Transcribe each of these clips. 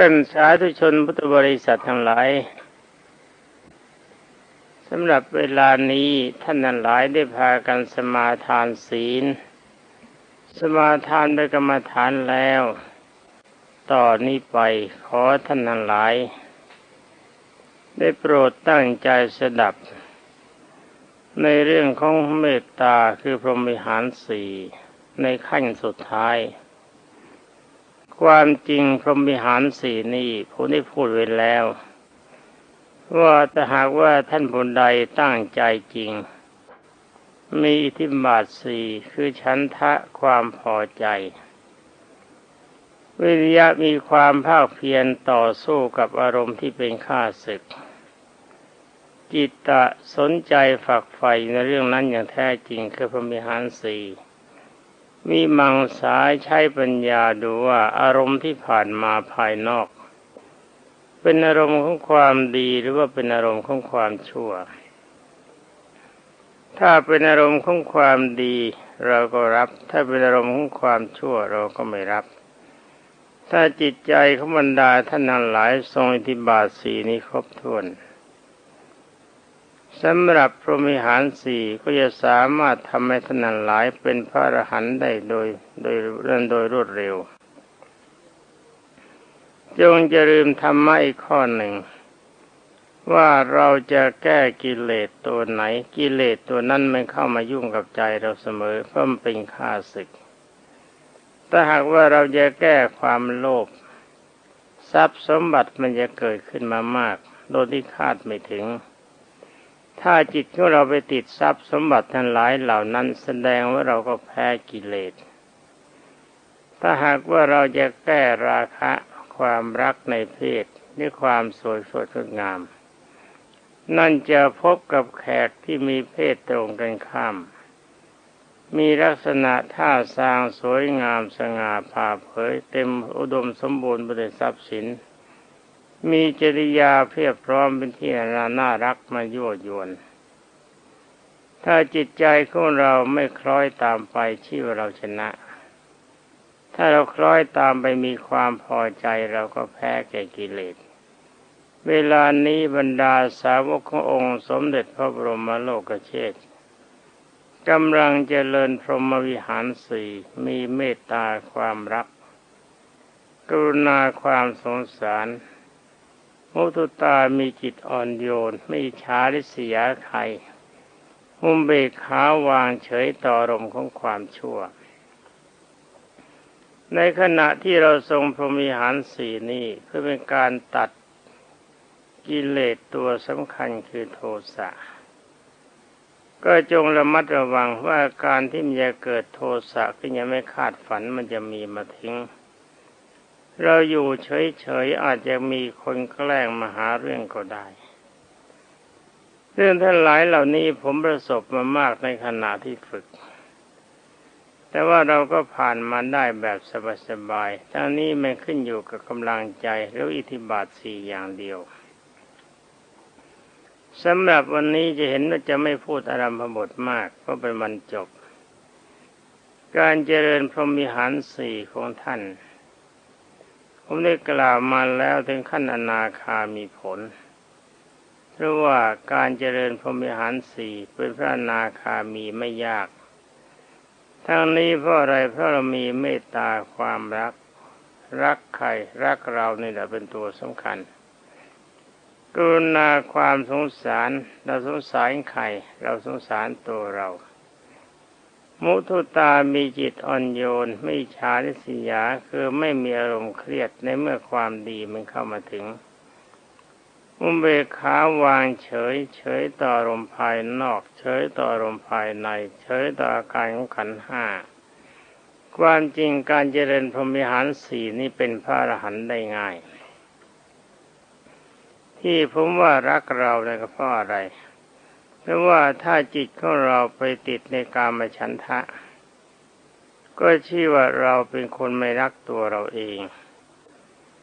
ท่านสาธุชนพุทธบริษัททั้งหลายสำหรับเวลานี้ท่านทั้งหลายได้พากันสมาทานศีล สมาทานไปกรรมฐานแล้ว ต่อนนี้ไปขอท่านทั้งหลาย ได้โปรดตั้งใจสดับ ในเรื่องของเมตตาคือพรหมิหารสี่ในขั้นสุดท้าย ความจริงพรหมิหารสี่นี้ผมได้พูดไว้แล้ว ว่าถ้าหากว่าท่านผู้ใดตั้งใจจริง มีอิทธิบาทสี่คือฉันทะความพอใจ วิริยะมีความภาคเพียรต่อสู้กับอารมณ์ที่เป็นข้าศึก จิตตะสนใจฝักใฝ่ในเรื่องนั้นอย่างแท้จริงคือพรหมิหารสี่ มีมังสายใช้ปัญญาดูว่าอารมณ์ที่ผ่านมาภายนอก เป็นอารมณ์ของความดีหรือว่าเป็นอารมณ์ของความชั่ว ถ้าเป็นอารมณ์ของความดีเราก็รับ ถ้าเป็นอารมณ์ของความชั่วเราก็ไม่รับ ถ้าจิตใจของบรรดาท่านนั้นหลายทรงอิทธิบาทสีนี้ครบถ้วน สำหรับพรหมิหารสี่ก็จะสามารถทำให้ท่านนั้นหลายเป็นพระอรหันต์ได้โดยโดยเรื่องโดยรวดเร็ว จงจะลืมธรรมะอีกข้อหนึ่ง ว่าเราจะแก้กิเลสตัวไหน กิเลสตัวนั้นไม่เข้ามายุ่งกับใจเราเสมอเพราะมันเป็นข้าศึกถ้าหากว่าเราจะแก้ความโลภทรัพย์สมบัติมันจะเกิดขึ้นมามาก โดยที่คาดไม่ถึง ถ้าจิตของเราไปติดทรัพย์สมบัติทั้งหลายเหล่านั้นแสดงว่าเราก็แพ้กิเลส ถ้าหากว่าเราจะแก้ราคะความรักในเพศด้วยความสวยสดงดงาม นั่นจะพบกับแขกที่มีเพศตรงกันข้าม มีลักษณะท่าทางสวยงามสง่าผ่าเผยเต็มอุดมสมบูรณ์ไปด้วยทรัพย์สิน มีจริยาเพียบพร้อมเป็นที่น่ารักมายั่วยวน ถ้าจิตใจของเราไม่คล้อยตามไปชื่อว่าเราชนะ ถ้าเราคล้อยตามไปมีความพอใจเราก็แพ้แก่กิเลส เวลานี้บรรดาสาวกขององค์สมเด็จพระบรมโลกเชษฐ์กำลังเจริญพรหมวิหารสี่มีเมตตาความรัก กรุณาความสงสาร มุทุตามีจิตอ่อนโยน ไม่อิจฉาริษยาใครมุมเบกขาวางเฉยต่อรมของความชั่ว ในขณะที่เราทรงพรหมิหารสี่นี้เพื่อเป็นการตัดกิเลสตัวสำคัญคือโทสะก็จงระมัดระวังว่าการที่มันจะเกิดโทสะขึ้นยังไม่คาดฝันมันจะมีมาทิ้ง เราอยู่เฉยๆอาจจะมีคนแกล้งมาหาเรื่องก็ได้ เรื่องท่านหลายเหล่านี้ผมประสบมามากในขณะที่ฝึก แต่ว่าเราก็ผ่านมาได้แบบสบายๆทั้งนี้ไม่ขึ้นอยู่กับกำลังใจหรืออิทธิบาทสี่อย่างเดียวสำหรับวันนี้จะเห็นว่าจะไม่พูดอารัมพบทมาก เพราะเป็นวันจบ การเจริญพรหมิหารสี่ของท่าน ผมได้กล่าวมาแล้วถึงขั้นอนาคามีผล เพราะว่าการเจริญพรหมิหารสี่เป็นพระอนาคามีไม่ยาก ทั้งนี้เพราะอะไรเพราะเรามีเมตตาความรัก รักใครรักเรานี่แหละเป็นตัวสำคัญกรุณาความสงสาร เราสงสารใครเราสงสารตัวเรา มุทุตามีจิตอ่อนโยน ไม่อิจฉาริษยาคือไม่มีอารมณ์เครียดในเมื่อความดีมันเข้ามาถึงมุเบกขาวางเฉย เฉยต่ออารมณ์ภายนอก เฉยต่ออารมณ์ภายใน เฉยต่ออาการของขันห้าความจริงการเจริญพรหมิหารสี่นี่เป็นพระอรหันต์ได้ง่าย ที่ผมว่ารักเราเนี่ยก็เพราะอะไร ราะว่าถ้าจิตของเราไปติดในกามฉันทะ ก็ชื่อว่าเราเป็นคนไม่รักตัวเราเอง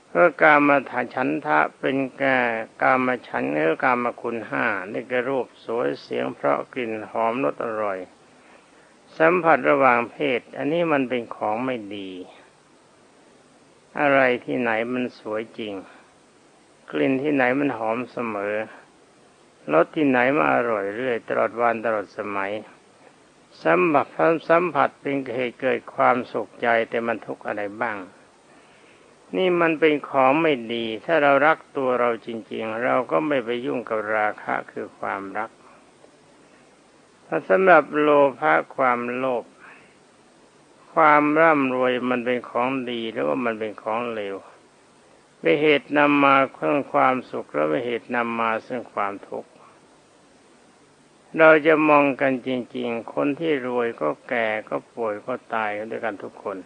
เพราะกามฐานฉันทะเป็นแก่กามฉันเนื้อกามคุณห้านี่ก็รูปสวยเสียงเพราะกลิ่นหอมรสอร่อย สัมผัสระหว่างเพศ อันนี้มันเป็นของไม่ดี อะไรที่ไหนมันสวยจริง กลิ่นที่ไหนมันหอมเสมอ รสที่ไหนมันอร่อยเรื่อยตลอดวันตลอดสมัยสัมผัสสัมผัสเป็นเหตุเกิดความสุขใจแต่มันทุกข์อะไรบ้าง นี่มันเป็นของไม่ดี ถ้าเรารักตัวเราจริง ๆ เราก็ไม่ไปยุ่งกับราคะคือความรักถ้าสำหรับโลภะความโลภความร่ำรวยมันเป็นของดีหรือว่ามันเป็นของเลวเป็นเหตุนำมาเพื่อความสุขแล้วเป็นเหตุนำมาซึ่งความทุกข์ เราจะมองกันจริง ๆ คนที่รวยก็แก่ก็ป่วยก็ตายด้วยกันทุกคน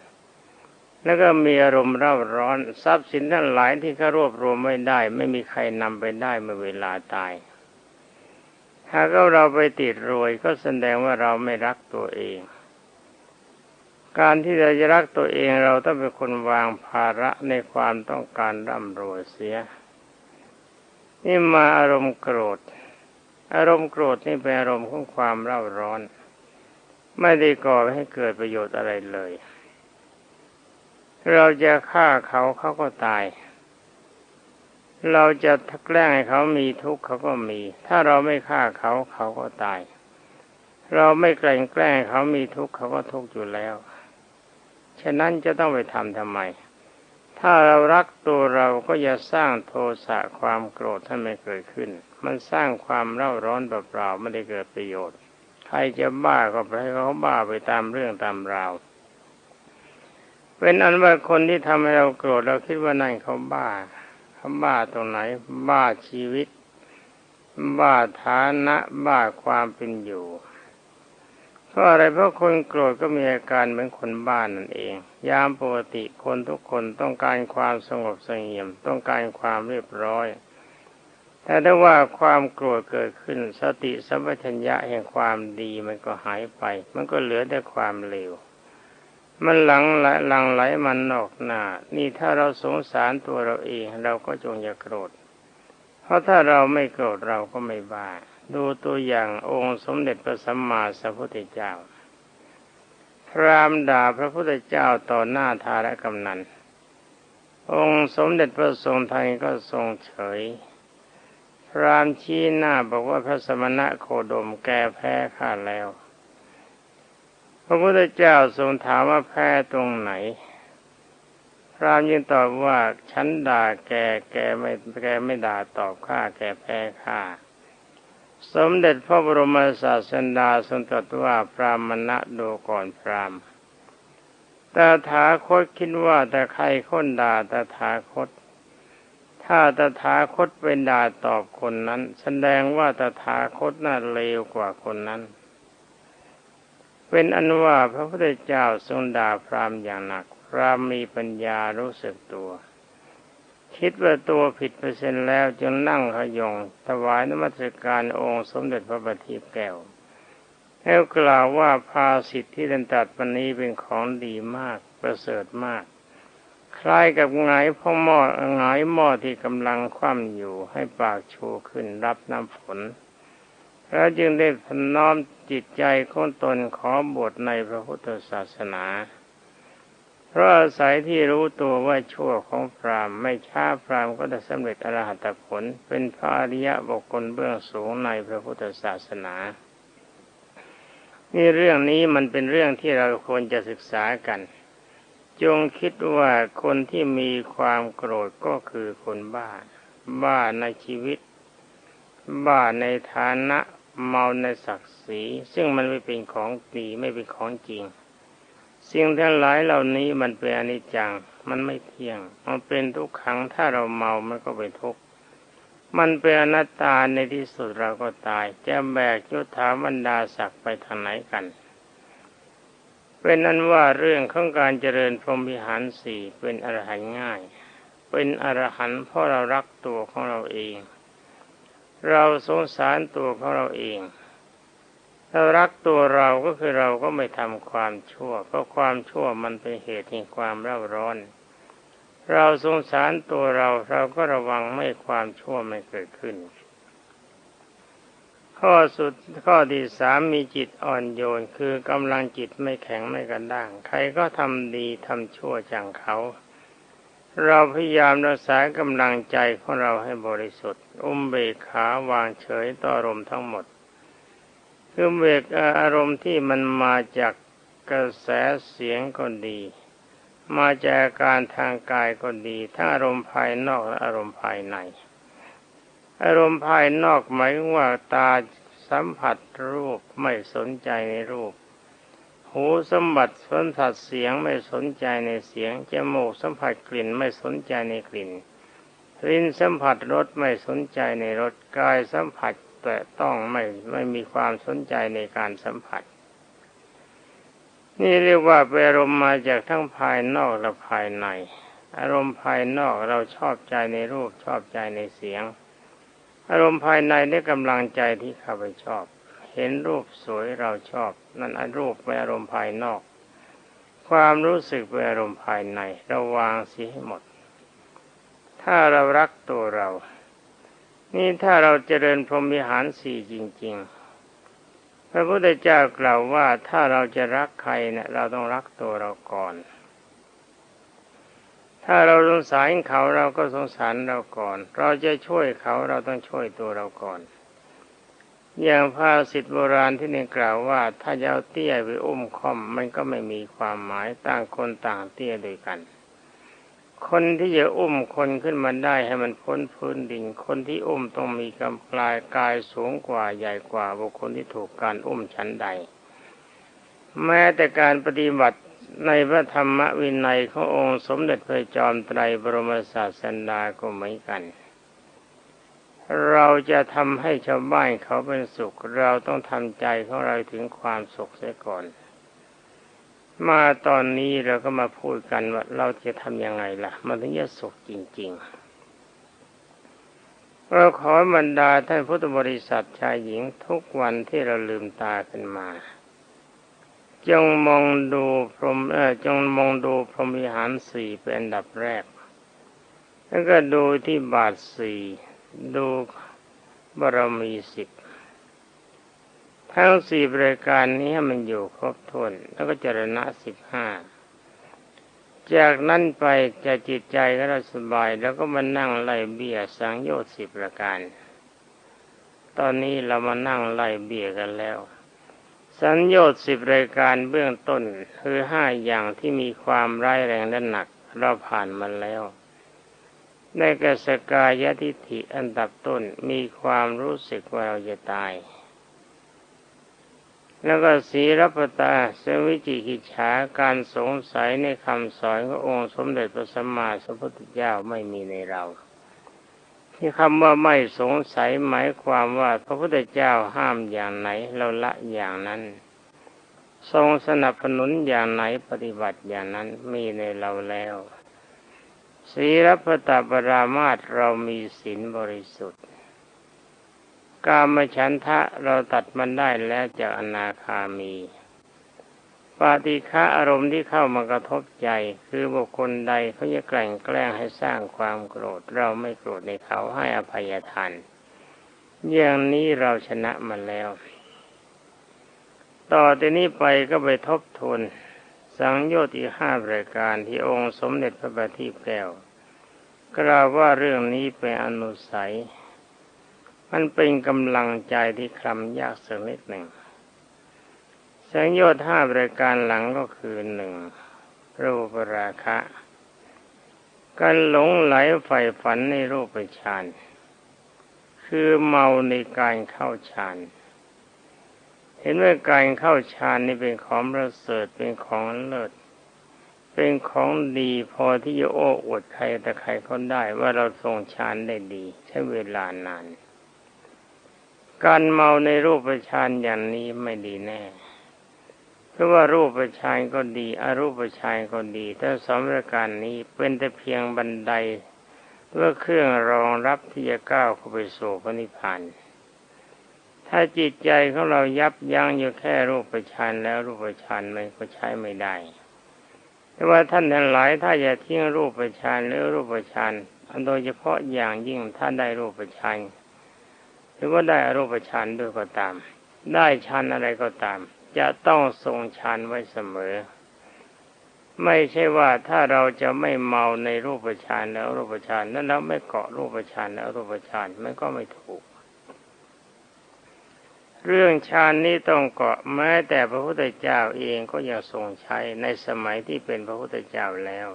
แล้วก็มีอารมณ์เร่าร้อนทรัพย์สินทั้งหลายที่เขารวบรวมไม่ได้ ไม่มีใครนำไปได้เมื่อเวลาตายหากเราไปติดรวยก็แสดงว่าเราไม่รักตัวเอง การที่เราจะรักตัวเองเราต้องเป็นคนวางภาระในความต้องการร่ำรวยเสีย นี่มาอารมณ์โกรธ อารมณ์โกรธนี่เป็นอารมณ์ของความเร่าร้อน ไม่ได้ก่อให้เกิดประโยชน์อะไรเลย เราจะฆ่าเขาเขาก็ตาย เราจะแกล้งให้เขามีทุกข์เขาก็มี ถ้าเราไม่ฆ่าเขาเขาก็ตาย เราไม่แกล้งแกล้งเขามีทุกข์เขาก็ทุกข์อยู่แล้ว ฉะนั้นจะต้องไปทำทำไม ถ้าเรารักตัวเราก็อย่าสร้างโทสะความโกรธท่านไม่เกิดขึ้น มันสร้างความเร่าร้อนเปล่าๆไม่ได้เกิดประโยชน์ ใครจะบ้าก็ไปให้เขาบ้าไปตามเรื่องตามราว เป็นอันว่าคนที่ทำให้เราโกรธเราคิดว่านั่นเขาบ้าบ้าตรงไหน บ้าชีวิต บ้าฐานะ บ้าความเป็นอยู่ ราะอะไรเพราะคนโกรธก็มีอาการเหมือนคนบ้านนั่นเอง ยามปกติคนทุกคนต้องการความสงบสงเงียม ต้องการความเรียบร้อย แต่ถ้าว่าความโกรธเกิดขึ้นสติสัมปชัญญะแห่งความดีมันก็หายไป มันก็เหลือแต่ความเลวมันหลังไหลหลังไหลมันนอกหน้า นี่ถ้าเราสงสารตัวเราเอง เราก็จงอย่าโกรธ เพราะถ้าเราไม่โกรธเราก็ไม่บ้า ดูตัวอย่างองค์สมเด็จพระสัมมาสัมพุทธเจ้า พรามด่าพระพุทธเจ้าต่อหน้าทารกำนัน องค์สมเด็จพระทรงไทยก็ทรงเฉย พรามชี้หน้าบอกว่าพระสมณะโคดมแกแพ้ข้าแล้ว พระพุทธเจ้าทรงถามว่าแพ้ตรงไหน พรามยิ่งตอบว่าฉันด่าแกแกไม่แกไม่ด่าตอบข้าแกแพ้ข้า สมเด็จพระบรมศาสดาทรงตรัสว่าพรามณะดูก่อนพรามตถาคตคิดว่าแต่ใครคนด่าตถาคต ถ้าตถาคตเป็นด่าตอบคนนั้น แสดงว่าตถาคตน่าเลวกว่าคนนั้นเป็นอันว่าพระพุทธเจ้าทรงด่าพรามอย่างหนัก พรามมีปัญญารู้สึกตัว คิดว่าตัวผิดเปอร์เซ็นต์แล้วจึงนั่งขยงถวายนมัสการองค์สมเด็จพระบัณฑิตแก้วแล้วกล่าวว่าภาสิทธิที่ดันตัดวันนี้เป็นของดีมากประเสริฐมาก คล้ายกับไงพ่อหม้อไงหม้อที่กำลังคว่ำอยู่ให้ปากชูขึ้นรับน้ำฝนแล้วจึงได้พน้อมจิตใจของตนขอบวชในพระพุทธศาสนา เพราะอาศัยที่รู้ตัวว่าชั่วของพรามไม่ช้าพรามก็ได้สำเร็จอรหัตผล เป็นพระอริยะบุคคลเบื้องสูงในพระพุทธศาสนานี่เรื่องนี้มันเป็นเรื่องที่เราควรจะศึกษากัน จงคิดว่าคนที่มีความโกรธก็คือคนบ้า บ้าในชีวิต บ้าในฐานะเมาในศักดิ์ศรี ซึ่งมันไม่เป็นของดีไม่เป็นของจริง สิ่งทั้งหลายเหล่านี้มันเป็นอนิจจัง มันไม่เที่ยง มันเป็นทุกขังถ้าเราเมามันก็เป็นทุกข์มันเป็นอนัตตาในที่สุดเราก็ตาย จะแบกยศถาบรรดาศักดิ์ไปทางไหนกันเป็นนั้นว่าเรื่องของการเจริญพรหมวิหารสี่เป็นอรหันง่าย เป็นอรหันเพราะเรารักตัวของเราเอง เราสงสารตัวของเราเอง เรารักตัวเราก็คือเราก็ไม่ทำความชั่ว เพราะความชั่วมันเป็นเหตุแห่งความเร่าร้อน เราสงสารตัวเราเราก็ระวังไม่ความชั่วไม่เกิดขึ้น ข้อสุดข้อที่สามมีจิตอ่อนโยนคือกำลังจิตไม่แข็งไม่กระด้าง ใครก็ทำดีทำชั่วจังเขา เราพยายามรักษากำลังใจของเราให้บริสุทธิ์ อุ้มเบกขาวางเฉยต่อรมทั้งหมด คือเบกอารมณ์ที่มันมาจากกระแสเสียงก็ดี มาจากการทางกายก็ดีทั้งอารมณ์ภายนอกและอารมณ์ภายใน อารมณ์ภายนอกหมายว่าตาสัมผัสรูปไม่สนใจในรูป หูสัมผัสสัมผัสเสียงไม่สนใจในเสียง จมูกสัมผัสกลิ่นไม่สนใจในกลิ่นลิ้นสัมผัสรสไม่สนใจในรสกายสัมผัส แต่ต้องไม่ไม่มีความสนใจในการสัมผัส นี่เรียกว่าเป็นอารมณ์มาจากทั้งภายนอกและภายใน อารมณ์ภายนอกเราชอบใจในรูปชอบใจในเสียง อารมณ์ภายในนี่กำลังใจที่ข้าไปชอบ เห็นรูปสวยเราชอบ นั่นอรูปเป็นอารมณ์ภายนอก ความรู้สึกเป็นอารมณ์ภายในเราวางสิให้หมด ถ้าเรารักตัวเรา นี่ถ้าเราเจริญพรหมิหารสี่จริง ๆ พระพุทธเจ้ากล่าวว่าถ้าเราจะรักใครเนะี่ยเราต้องรักตัวเราก่อน ถ้าเราสงสารเขาเราก็สงสารเราก่อน เราจะช่วยเขาเราต้องช่วยตัวเราก่อน อย่างภาษิตโบราณที่นี่กล่าวว่า ถ้าจะเอาเตี้ยไปอุ้มคอมมันก็ไม่มีความหมายต่างคนต่างเตี้ยด้วยกัน คนที่จะอุ้มคนขึ้นมาได้ให้มันพ้นพื้นดิน คนที่อุ้มต้องมีกำปลายกายสูงกว่าใหญ่กว่าบุคคลที่ถูกการอุ้มชั้นใด แม้แต่การปฏิบัติในพระธรรมวินัยขององค์สมเด็จพระจอมไตรบรมศาสดาก็เหมือนกัน เราจะทำให้ชาวบ้านเขาเป็นสุข เราต้องทำใจของเราถึงความสุขเสียก่อน มาตอนนี้เราก็มาพูดกันว่าเราจะทำยังไงล่ะ มันถึงจะสุขจริง ๆ เราขอบรรดาท่านพุทธบริษัทชายหญิงทุกวันที่เราลืมตาขึ้นมา จงมองดูพรหมเออจงมองดูพรหมิหารสี่เป็นอันดับแรก แล้วก็ดูที่บาทสี่ดูบารมีสิบ ทั้งสี่บริการนี้ให้มันอยู่ครบถ้วนแล้วก็เจรณะสิบห้าจากนั้นไปจะจิตใจก็เราสบาย แล้วก็มานั่งไล่เบี้ยสังโยชน์สิบประการ ตอนนี้เรามานั่งไล่เบี้ยกันแล้ว สัญญชน์สิบรายการเบื้องต้นคือห้าอย่างที่มีความร้ายแรงและหนัก เราผ่านมาแล้วในกสกายทิฐิอันดับต้นมีความรู้สึกว่าเราจะตาย แล้วก็สีรัปตาสวิจิกิจฉาการสงสัยในคำสอนขององค์สมเด็จพระสัมมาสัมพุทธเจ้าไม่มีในเรา ที่คำว่าไม่สงสัยหมายความว่าพระพุทธเจ้าห้ามอย่างไหนเราละอย่างนั้น ทรงสนับสนุนอย่างไหนปฏิบัติอย่างนั้นมีในเราแล้วศีลพตปรามาตเรามีศีลบริสุทธิ์ กามฉันทะเราตัดมันได้แล้วจากอนาคามี ปาติฆะอารมณ์ที่เข้ามากระทบใจ คือบุคคลใดเขาจะแกล้งแกล้งให้สร้างความโกรธ เราไม่โกรธในเขาให้อภัยทานอย่างนี้เราชนะมาแล้ว ต่อจากนี้ไปก็ไปทบทวนสังโยชน์อีกห้ารายการที่องค์สมเด็จพระบัณฑิตแก้วกล่าวว่าเรื่องนี้เป็นอนุสัย มันเป็นกำลังใจที่คลำยากสักนิดหนึ่งสังโยชน์ห้าบริการหลังก็คือหนึ่งรูปราคะการหลงไหลใฝ่ฝันในรูปฌานคือเมาในการเข้าฌานเห็นว่าการเข้าฌานนี่เป็นของประเสริฐเป็นของเลิศ เป็นของดีพอที่จะโอ้อวดใครแต่ใครคนได้ว่าเราทรงฌานได้ดี ใช้เวลานาน การเมาในรูปฌานอย่างนี้ไม่ดีแน่เพราะว่ารูปฌานก็ดีอรูปฌานก็ดีทั้งสองประการนี้เป็นแต่เพียงบันไดเพื่อเครื่องรองรับที่จะก้าวเข้าไปสู่พระนิพพานถ้าจิตใจของเรายับยั้งอยู่แค่รูปฌานแล้วรูปฌานมันก็ใช้ไม่ได้ แต่ว่าท่านทั้งหลายถ้าอย่าทิ้งรูปฌานหรือรูปฌานอันโดยเฉพาะอย่างยิ่งถ้าได้รูปฌาน หรือว่าได้อรูปฌานด้วยก็ตาม ได้ฌานอะไรก็ตาม จะต้องทรงฌานไว้เสมอ ไม่ใช่ว่าถ้าเราจะไม่เมาในรูปฌานแล้วรูปฌานนั้นเราไม่เกาะรูปฌานแล้วรูปฌานมันก็ไม่ถูก เรื่องฌานนี้ต้องเกาะแม้แต่พระพุทธเจ้าเองก็ยังทรงใช้ในสมัยที่เป็นพระพุทธเจ้าแล้ว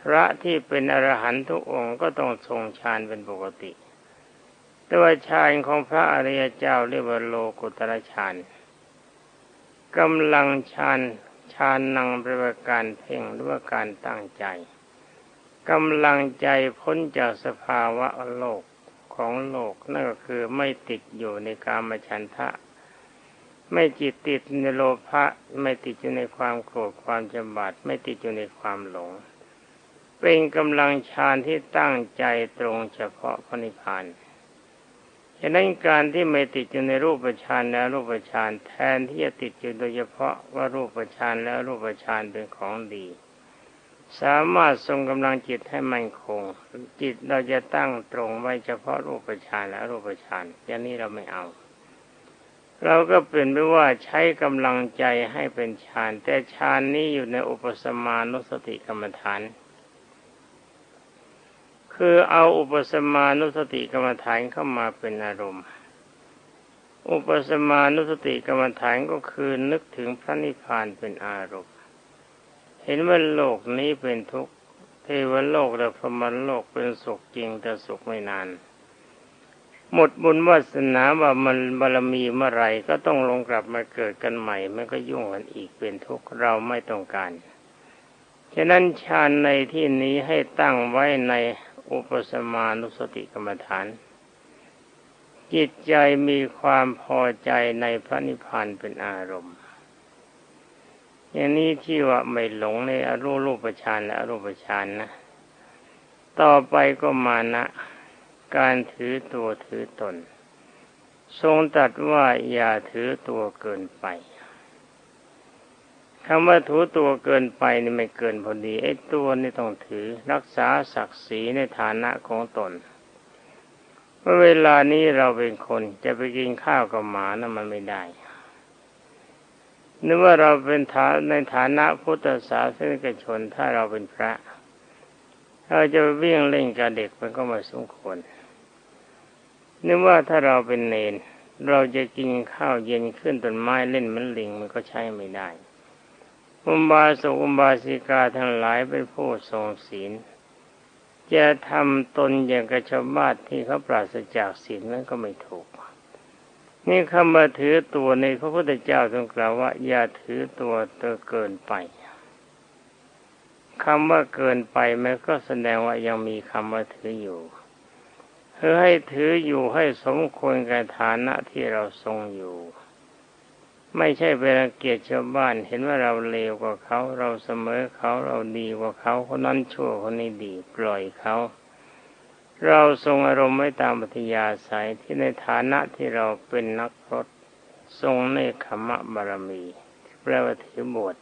พระที่เป็นอรหันตุองค์ก็ต้องทรงฌานเป็นปกติ แต่ว่าฌานของพระอริยเจ้าเรียกว่าโลกุตระฌานกำลังฌานฌานนังเป็นการเพ่งหรือว่าการตั้งใจกำลังใจพ้นจากสภาวะโลกของโลกนั่นก็คือไม่ติดอยู่ในกามฉันทะ ไม่จิตติดในโลภะไม่ติดอยู่ในความโกรธความจำบาดไม่ติดอยู่ในความหลง เป็นกำลังฌานที่ตั้งใจตรงเฉพาะพระนิพพาน ฉะนั้นการที่ไม่ติดอยู่ในรูปฌานแล้วรูปฌานแทนที่จะติดอยู่โดยเฉพาะว่ารูปฌานแล้วรูปฌานเป็นของดี สามารถทรงกำลังจิตให้มั่นคง จิตเราจะตั้งตรงไว้เฉพาะรูปฌานและรูปฌานอย่างนี้เราไม่เอา เราก็เปลี่ยนไปว่าใช้กำลังใจให้เป็นฌานแต่ฌานนี้อยู่ในอุปสมานุสติกรรมฐาน คือเอาอุปสมานุสติกรรมฐานเข้ามาเป็นอารมณ์ อุปสมานุสติกรรมฐานก็คือนึกถึงพระนิพพานเป็นอารมณ์ เห็นว่าโลกนี้เป็นทุกข์ เทวโลกและพรหมโลกเป็นสุขจริงแต่สุขไม่นาน หมดบุญวาสนาว่ามันบารมีเมื่อไรก็ต้องลงกลับมาเกิดกันใหม่มันก็ยุ่งกันอีกเป็นทุกข์เราไม่ต้องการฉะนั้นฌานในที่นี้ให้ตั้งไว้ใน อุปสมานุสติกรรมฐาน จิตใจมีความพอใจในพระนิพพานเป็นอารมณ์ อย่างนี้ที่ว่าไม่หลงในอรูรูปฌานและอรูปฌานนะ ต่อไปก็มานะการถือตัวถือตน ทรงตรัสว่าอย่าถือตัวเกินไป คำว่าถูตัวเกินไปนี่ไม่เกินพอดีไอ้ตัวนี่ต้องถือรักษาศักดิ์ศรีในฐานะของตนเมื่อเวลานี้เราเป็นคนจะไปกินข้าวกับหมานะ่ะมันไม่ได้นึกว่าเราเป็นฐานในฐานะพุทธศาสนิกชนถ้าเราเป็นพระ เราจะวิ่งเล่นกับเด็กมันก็ไม่สมควรนึกว่าถ้าเราเป็นเนน เราจะกินข้าวเย็นขึ้นต้นไม้เล่นมันลิงมันก็ใช้ไม่ได้ อุบาสกอุบาสิกาทั้งหลายเป็นผู้ทรงศีล จะทำตนอย่างกระชาวบ้านที่เขาปราศจากศีลนั้นก็ไม่ถูก นี่คำว่าถือตัวในพระพุทธเจ้าทรงกล่าวว่า อย่าถือตัวเตอเกินไปคำว่าเกินไปมันก็แสดงว่ายังมีคำว่าถืออยู่เพื่อให้ถืออยู่ให้สมควรกับฐานะที่เราทรงอยู่ ไม่ใช่ไปรังเกียจชาวบ้านเห็นว่าเราเลวกว่าเขา เราเสมอเขาเราดีกว่าเขาคนนั้นชั่วคนนี้ดีปล่อยเขา เราทรงอารมณ์ไม่ตามปฏิยาสายที่ในฐานะที่เราเป็นนักพรตทรงในขมะบารมีแปลว่าถือบวช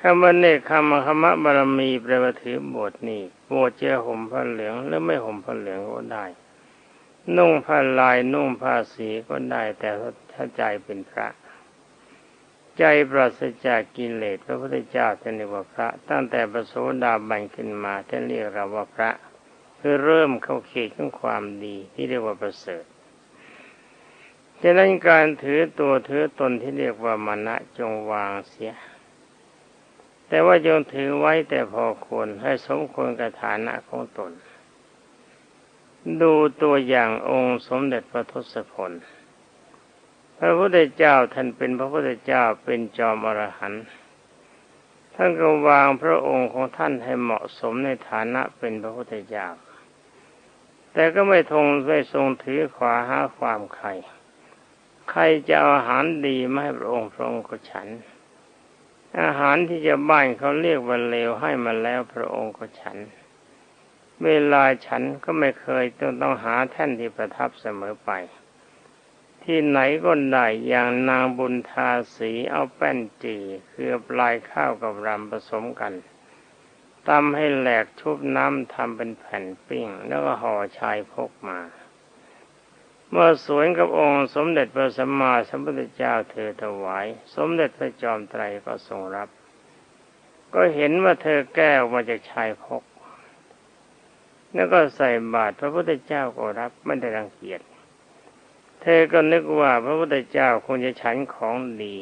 คำว่าเนคขมะขมะบารมีแปลว่าถือบวชนี่บวชเจ้าห่มผ้าเหลืองหรือไม่ห่มผ้าเหลืองก็ได้ นุ่งผ้าลายนุ่งผ้าสีก็ได้แต่ถ้าใจเป็นพระ ใจปราศจากกิเลสพระพุทธเจ้าท่านเรียกว่าพระ ตั้งแต่ประโสดาบันขึ้นมาท่านเรียกเราว่าพระ คือเริ่มเข้าเขตของความดีที่เรียกว่าประเสริฐฉะนั้นการถือตัวถือตนที่เรียกว่ามานะจงวางเสีย แต่ว่าจงถือไว้แต่พอควรให้สมควรกับฐานะของตน ดูตัวอย่างองค์สมเด็จพระทศพล พระพุทธเจ้าท่านเป็นพระพุทธเจ้าเป็นจอมอรหันต์ท่านก็วางพระองค์ของท่านให้เหมาะสมในฐานะเป็นพระพุทธเจ้า แต่ก็ไม่ทงไม่ทรงถือขวาหาความใคร ใครจะเอาอาหารดีมาให้พระองค์พระองค์ก็ฉัน อาหารที่จะบ้านเขาเรียกว่าเลวให้มาแล้วพระองค์ก็ฉัน เวลาฉันก็ไม่เคยต้องต้องหาแท่นที่ประทับเสมอไป ที่ไหนก็ได้อย่างนางบุญทาสีเอาแป้นจีคือปลายข้าวกับรำผสมกันตำให้แหลกชุบน้ำทำเป็นแผ่นปิ้ง แล้วก็ห่อชายพกมา เมื่อสวนกับองค์สมเด็จพระสัมมาสัมพุทธเจ้าเธอถวาย สมเด็จพระจอมไตรก็ทรงรับ ก็เห็นว่าเธอแก้วมาจากชายพก แล้วก็ใส่บาตรพระพุทธเจ้าก็รับไม่ได้รังเกียจเธอก็นึกว่าพระพุทธเจ้าคงจะฉันของดี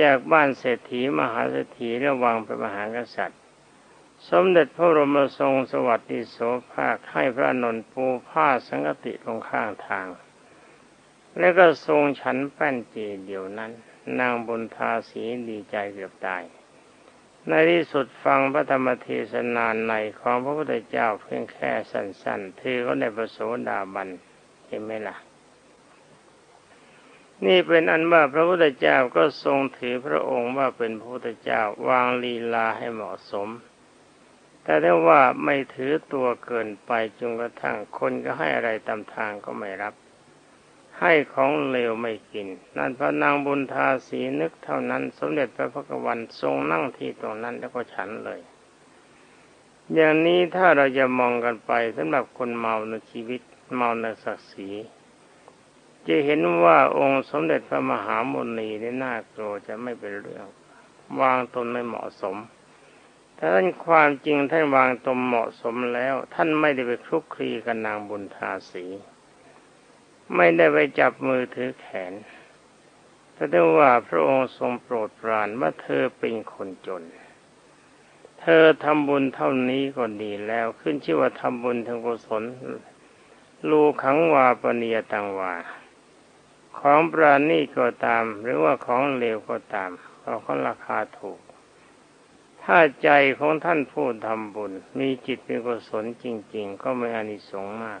จากบ้านเศรษฐีมหาเศรษฐีระวังเป็นมหากษัตริย์ สมเด็จพระบรมทรงสวัสดิโสภาคให้พระนนท์ปูผ้าสังกติลงข้างทาง แล้วก็ทรงฉันแป้นจีเดียวนั้น นางบุญทาสีดีใจเกือบตาย ในที่สุดฟังพระธรรมเทศนานในของพระพุทธเจ้าเพียงแค่สั้นๆเธอก็ได้ประโสดาบันเห็นไหมล่ะ นี่เป็นอันว่าพระพุทธเจ้าก็ทรงถือพระองค์ว่าเป็นพระพุทธเจ้าวางลีลาให้เหมาะสม แต่ถ้าว่าไม่ถือตัวเกินไปจนกระทั่งคนก็ให้อะไรตามทางก็ไม่รับ ให้ของเลวไม่กิน นั่นพระนางบุญทาสีนึกเท่านั้น สมเด็จพระพักวันทรงนั่งที่ตรงนั้นแล้วก็ฉันเลย อย่างนี้ถ้าเราจะมองกันไปสำหรับคนเมาในชีวิตเมาในศักดิ์ศรีจะเห็นว่าองค์สมเด็จพระมหามุนีในน่ากลัวจะไม่เป็นเรื่อง วางตนไม่เหมาะสมถ้าท่านความจริงท่านวางตนเหมาะสมแล้ว ท่านไม่ได้ไปคลุกคลีกับนางบุญทาสี ไม่ได้ไปจับมือถือแขนแต่ได้ว่าพระองค์ทรงโปรดปรานว่าเธอเป็นคนจน เธอทำบุญเท่านี้ก็ดีแล้วขึ้นชื่อว่าทำบุญทางกุศลลูขังวาปเนียตังวา ของปราณีก็ตาม หรือว่าของเลวก็ตามเราก็ราคาถูก ถ้าใจของท่านผู้ทำบุญ มีจิตเป็นกุศลจริง ๆ ก็ไม่อานิสงส์มาก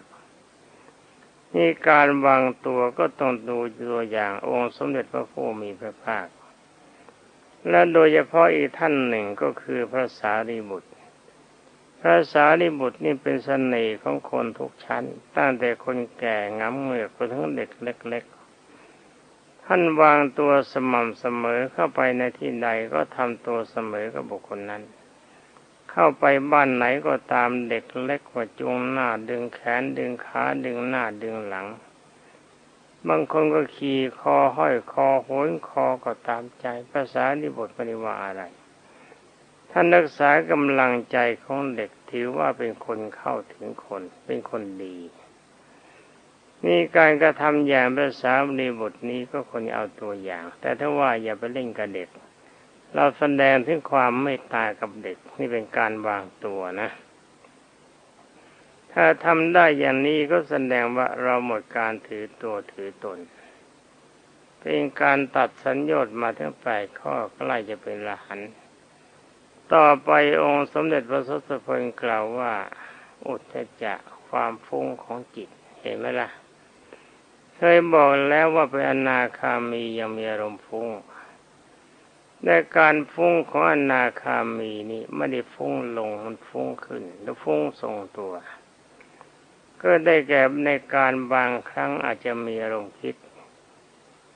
นี่การวางตัวก็ต้องดูตัวอย่างองค์สมเด็จพระผู้มีพระภาค และโดยเฉพาะอีกท่านหนึ่งก็คือพระสารีบุตร พระสารีบุตรนี่เป็นสเสน่ห์ของคนทุกชั้น ตั้งแต่คนแก่งำเหงือกไปถึงเด็กเล็ก ๆ ท่านวางตัวสม่ำเสมอเข้าไปในที่ใดก็ทำตัวเสมอกับบุคคลนั้น เข้าไปบ้านไหนก็ตามเด็กเล็กกว่าจูงหน้า ดึงแขนดึงขาดึงหน้าดึงหลัง บางคนก็ขี่คอห้อยคอโหนคอก็ตามใจภาษาที่บทปริวาอะไร ท่านรักษากำลังใจของเด็กถือว่าเป็นคนเข้าถึงคน เป็นคนดีนี่การกระทำอย่างภาษาในบทนี้ก็ควรเอาตัวอย่าง แต่ถ้าว่าอย่าไปเล่นกับเด็ก เราแสดงถึงความไม่ตายกับเด็กนี่เป็นการวางตัวนะ ถ้าทำได้อย่างนี้ก็แสดงว่าเราหมดการถือตัวถือตน เป็นการตัดสัญญามาทั้งแปดข้อใกล้จะเป็นละหัน ต่อไปองค์สมเด็จพระทศพลกล่าวว่า อุทธจะความฟุ้งของจิตเห็นไหมล่ะ เคยบอกแล้วว่าเป็นอนาคามียังมีอารมณ์ฟุ้ง แต่การฟุ้งของอนาคามีนี่ไม่ได้ฟุ้งลงมันฟุ้งขึ้น แล้วฟุ้งทรงตัว ก็ได้แก่ในการบางครั้งอาจจะมีอารมณ์คิด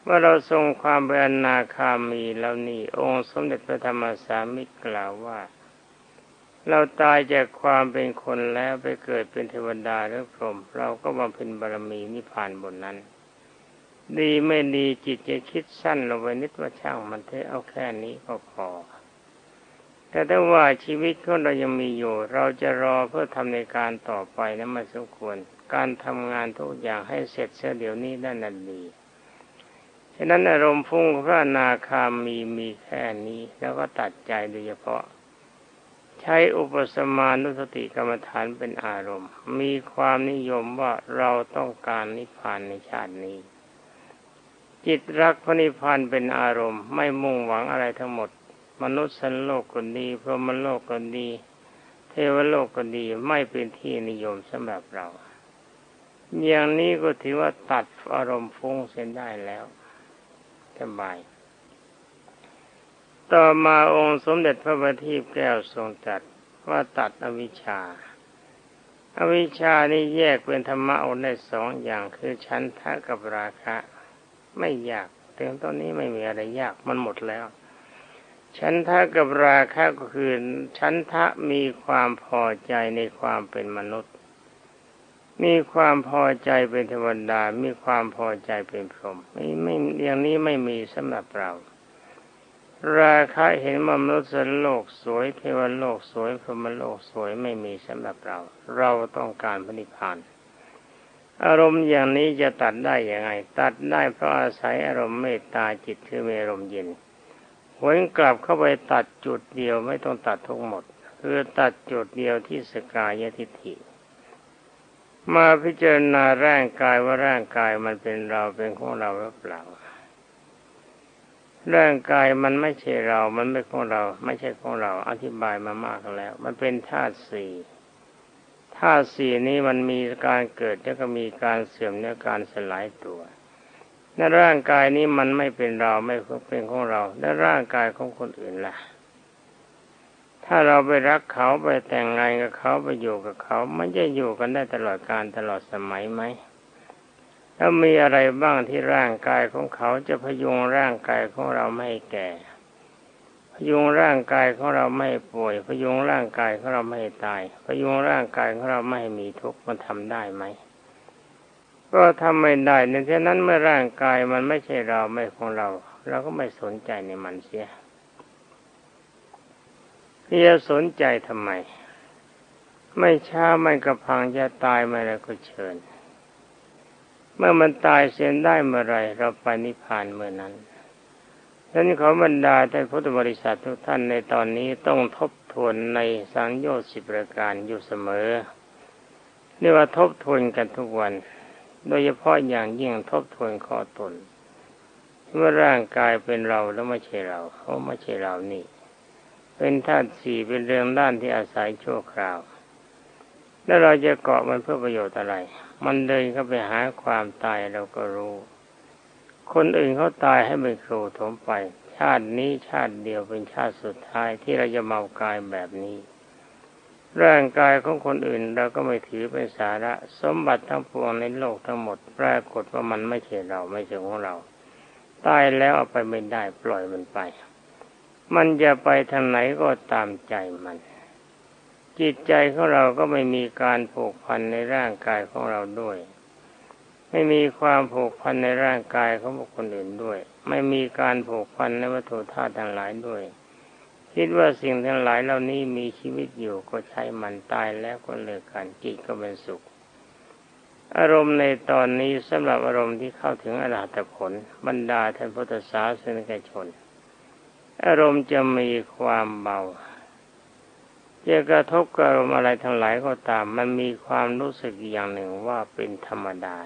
เมื่อเราทรงความเป็นอนาคามีแล้วนี่องค์สมเด็จพระธรรมสามิตรกล่าวว่า เราตายจากความเป็นคนแล้วไปเกิดเป็นเทวดาหรือพรหมเราก็บำเพ็ญบารมีนิพพานบนนั้น ดีไม่ดีจิตจะคิดสั้นลงไปนิดว่าช่างมันเถอะเอาแค่นี้ก็พอ แต่ถ้าว่าชีวิตของเรายังมีอยู่ เราจะรอเพื่อทำในการต่อไปนั้นไม่สมควร การทำงานทุกอย่างให้เสร็จเสียเดี๋ยวนี้นั่นน่ะดีฉะนั้นอารมณ์ฟุ้งพระนาคามีมีแค่นี้ แล้วก็ตัดใจโดยเฉพาะ ใช้อุปสมานุสติกรรมฐานเป็นอารมณ์ มีความนิยมว่าเราต้องการนิพพานในชาตินี้ จิตรักพระนิพพานเป็นอารมณ์ ไม่มุ่งหวังอะไรทั้งหมด มนุษย์สันโลกก็ดีพรหมโลกก็ดี เทวโลกก็ดีไม่เป็นที่นิยมสำหรับเรา อย่างนี้ก็ถือว่าตัดอารมณ์ฟุ้งเส้นได้แล้วสบายต่อมาองค์สมเด็จพระบัณฑิตแก้วทรงตรัสว่าตัดอวิชชา อวิชชานี่แยกเป็นธรรมะออกได้สองอย่างคือชั้นทะกับราคะ ไม่ยากถึงตอนนี้ไม่มีอะไรยากมันหมดแล้ว ชั้นทะกับราคะก็คือชั้นทะมีความพอใจในความเป็นมนุษย์ มีความพอใจเป็นเทวดา มีความพอใจเป็นพรหมไม่ไม่อย่างนี้ไม่มีสำหรับเราราคะเห็นมนุษย์โลกสวย เทวโลกสวยพรหมโลกสวยไม่มีสำหรับเรา เราต้องการพระนิพพาน อารมณ์อย่างนี้จะตัดได้ย่างไง ตัดได้เพราะอาศัยอารมณ์เมตตาจิตคือมีอารมณ์เย็นหวนกลับเข้าไปตัดจุดเดียวไม่ต้องตัดทั้งหมด คือตัดจุดเดียวที่สกายทิฏฐิ มาพิจารณาร่างกายว่าร่างกายมันเป็นเราเป็นของเราหรือเปล่าร่างกายมันไม่ใช่เรา มันไม่ของเรา ไม่ใช่ของเรา อธิบายมามากแล้ว มันเป็นธาตุสี่ ธาตุสี่นี้มันมีการเกิดแล้วก็มีการเสื่อมและการสลายตัวในร่างกายนี้มันไม่เป็นเราไม่เป็นของเรา และร่างกายของคนอื่นล่ะ ถ้าเราไปรักเขาไปแต่งงานกับเขาไปอยู่กับเขา มันจะอยู่กันได้ตลอดการตลอดสมัยไหมแล้วมีอะไรบ้างที่ร่างกายของเขาจะพยุงร่างกายของเราไม่แก่ พยุงร่างกายของเราไม่ป่วย พยุงร่างกายของเราไม่ตาย พยุงร่างกายของเราไม่มีทุกข์มันทำได้ไหมก็ทำไม่ได้ในเช่นนั้นเมื่อร่างกายมันไม่ใช่เราไม่ของเรา เราก็ไม่สนใจในมันเสียที่จะสนใจทำไม ไม่ช้าไม่กระพังจะตายมาแล้วก็เชิญ เมื่อมันตายเสียได้เมื่อไรเราไปนิพพานเมื่อนั้น ดันขอบรรดาท่านพุทธบริษัททุกท่านในตอนนี้ต้องทบทวนในสังโยชน์สิบประการอยู่เสมอเรียกว่าทบทวนกันทุกวัน โดยเฉพาะอย่างยิ่งทบทวนข้อตนเมื่อร่างกายเป็นเราแล้วไม่ใช่เราเขาไม่ใช่เรานี่ เป็นธาตุสี่เป็นเรื่องด้านที่อาศัยชั่วคราว แล้วเราจะเกาะมันเพื่อประโยชน์อะไร มันเดินเข้าไปหาความตายเราก็รู้ คนอื่นเขาตายให้เป็นครูถมไป ชาตินี้ชาติเดียวเป็นชาติสุดท้ายที่เราจะเมากายแบบนี้ ร่างกายของคนอื่นเราก็ไม่ถือเป็นสาระ สมบัติทั้งปวงในโลกทั้งหมดปรากฏว่ามันไม่ใช่เราไม่ใช่ของเราตายแล้วเอาไปไม่ได้ปล่อยมันไป มันจะไปทางไหนก็ตามใจมัน จิตใจของเราก็ไม่มีการผูกพันในร่างกายของเราด้วย ไม่มีความผูกพันในร่างกายของบุคคลอื่นด้วย ไม่มีการผูกพันในวัตถุธาตุทั้งหลายด้วย คิดว่าสิ่งทั้งหลายเหล่านี้มีชีวิตอยู่ก็ใช้มันตายแล้วก็เลิกกันจิตก็เป็นสุข อารมณ์ในตอนนี้สำหรับอารมณ์ที่เข้าถึงอรหัตผลบรรดาท่านพุทธศาสนิกชน อารมณ์จะมีความเบาจะกระทบกับอารมณ์อะไรทั้งหลายก็ตาม มันมีความรู้สึกอย่างหนึ่งว่าเป็นธรรมดา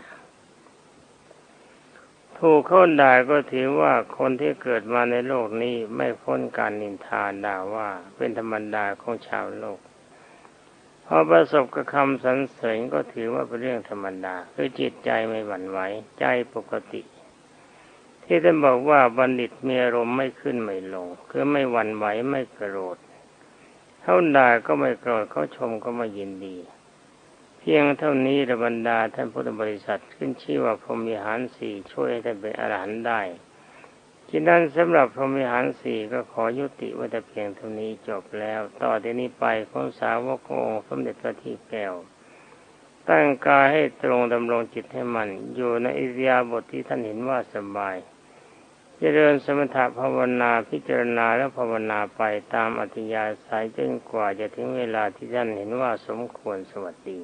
ถูกเขาด่าก็ถือว่าคนที่เกิดมาในโลกนี้ไม่พ้นการนินทาด่าว่าเป็นธรรมดาของชาวโลกพอประสบกับคำสรรเสริญก็ถือว่าเป็นเรื่องธรรมดาคือจิตใจไม่หวั่นไหวใจปกติ ที่ท่านบอกว่าบัณฑิตมีอารมณ์ไม่ขึ้นไม่ลง คือไม่หวั่นไหวไม่โกรธเขาด่าก็ไม่โกรธเขาชมก็ไม่ยินดี เพียงเท่านี้ระบรรดาท่านพุทธบริษัทขึ้นชื่อว่าพรหมิหารสี่ช่วยให้ท่านเป็นอรหันต์ได้ที่นั้นสำหรับพรหมิหารสี่ก็ขอยุติไว้แต่เพียงเท่านี้จบแล้ว ต่อที่นี้ไปของสาวกองค์สมเด็จพระที่แก้วตั้งกายให้ตรงดำรงจิตให้มัน อยู่ในอิริยาบถทที่ท่านเห็นว่าสบายจเจริญสมถะภาวนาพิจารณาและภาวนาไปตามอัธยาศัยจนกว่าจะถึงเวลาที่ท่านเห็นว่าสมควรสวัสดี